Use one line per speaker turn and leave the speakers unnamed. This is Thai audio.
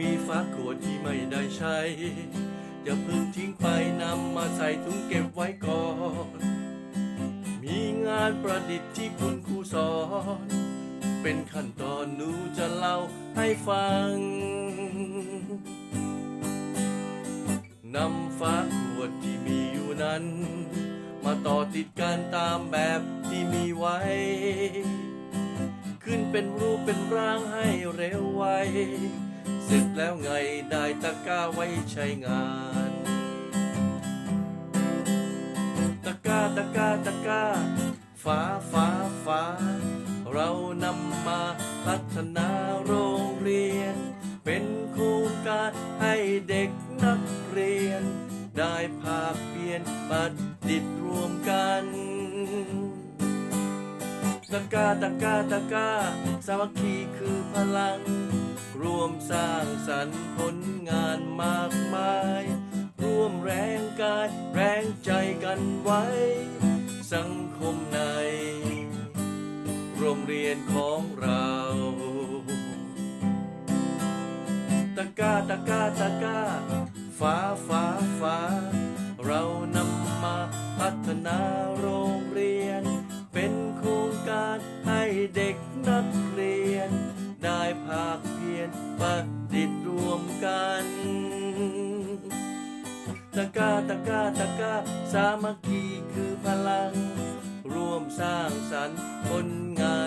มีฝาขวดที่ไม่ได้ใช้ อย่าเพิ่งทิ้งไปนำมาใส่ถุงเก็บไว้ก่อน มีงานประดิษฐ์ที่คุณครูสอน เป็นขั้นตอนหนูจะเล่าให้ฟัง นำฝาขวดที่มีอยู่นั้น มาต่อติดกันตามแบบที่มีไว้ ขึ้นเป็นรูปเป็นร่างให้เร็วไว เสร็จแล้วไงได้ตะกร้าไว้ใช้งาน ตะกร้าตะกร้าตะกร้าฟ้าฟ้าฟ้าเรานำมาพัฒนาโรงเรียน เป็นโครงการให้เด็กนักเรียน ได้ภาคเปลี่ยนประดิษฐ์รวมกันตะกาตะกาตะกาสามัคคีคือพลัง รวมสร้างสรรค์ผลงานมากมาย ร่วมแรงกายแรงใจกันไว้ สังคมใน โรงเรียนของเราตะกาตะกาตะกาฟ้าฟ้าฟ้าเรานำมาพัฒนาโรงเรียน เป็นโครงการให้เด็กนักเรียน ได้ภาค ยรประดิษฐ์รวมกันตะกาตะกาตะกาสามัคคีคือพลัง ร่วมสร้างสรรค์ผลงาน